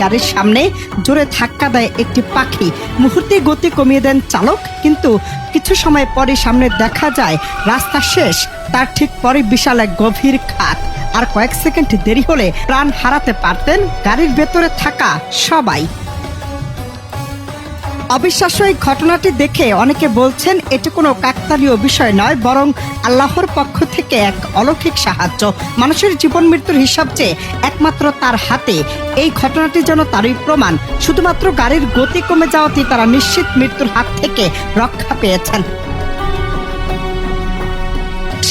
গাড়ির সামনে জোরে ধাক্কা দেয় একটি পাখি। মুহূর্তে গতি কমিয়ে দেন চালক, কিন্তু কিছু সময় পরে সামনে দেখা যায় রাস্তা শেষ, তার ঠিক পরে বিশাল এক গভীর খাত। আর কয়েক সেকেন্ড দেরি হলে প্রাণ হারাতে পারতেন গাড়ির ভেতরে থাকা সবাই। অবিশ্বাস্য এই ঘটনাটি দেখে অনেকে বলছেন, এটি কোনো কাকতালীয় বিষয় নয়, বরং আল্লাহর পক্ষ থেকে এক অলৌকিক সাহায্য। মানুষের জীবন মৃত্যুর হিসাব চেয়ে একমাত্র তার হাতে, এই ঘটনাটি যেন তারই প্রমাণ। শুধুমাত্র গাড়ির গতি কমে যাওয়াতেই তারা নিশ্চিত মৃত্যুর হাত থেকে রক্ষা পেয়েছেন।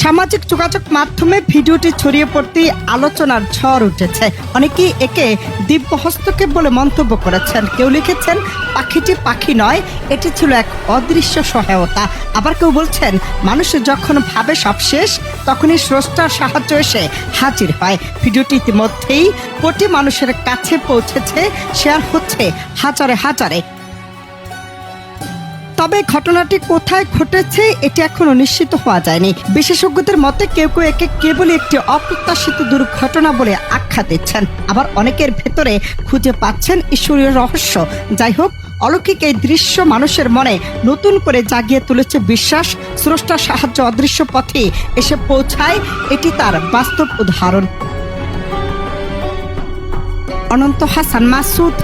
সামাজিক যোগাযোগ মাধ্যমে ভিডিওটি ছড়িয়ে পড়তে আলোচনার ঝড় উঠেছে। অনেকেই একে দিব্য হস্তক্ষেপ বলে মন্তব্য করেছেন। কেউ লিখেছেন, পাখিটি পাখি নয়, এটি ছিল এক অদৃশ্য সহায়তা। আবার কেউ বলছেন, মানুষ যখন ভাবে সব শেষ, তখনই স্রষ্টার সাহায্য এসে হাজির হয়। ভিডিওটি ইতিমধ্যেই কোটি মানুষের কাছে পৌঁছেছে। শেয়ার হচ্ছে হাজারে হাজারে তবে ঘটনাটি কোথায় ঘটেছে, এটি এখনও নিশ্চিত হওয়া যায়নি। বিশেষজ্ঞদের মতে কেউ কেউ একে কেবলই একটি অপ্রত্যাশিত দুর্ঘটনা বলে আখ্যা দিচ্ছেন। আবার অনেকের ভেতরে খুঁজে পাচ্ছেন ঈশ্বরীয় রহস্য। যাই হোক, অলৌকিক এই দৃশ্য মানুষের মনে নতুন করে জাগিয়ে তুলেছে বিশ্বাস। স্রষ্টার সাহায্য অদৃশ্য পথে এসে পৌঁছায়, এটি তার বাস্তব উদাহরণ। অনন্ত হাসান মাসুদ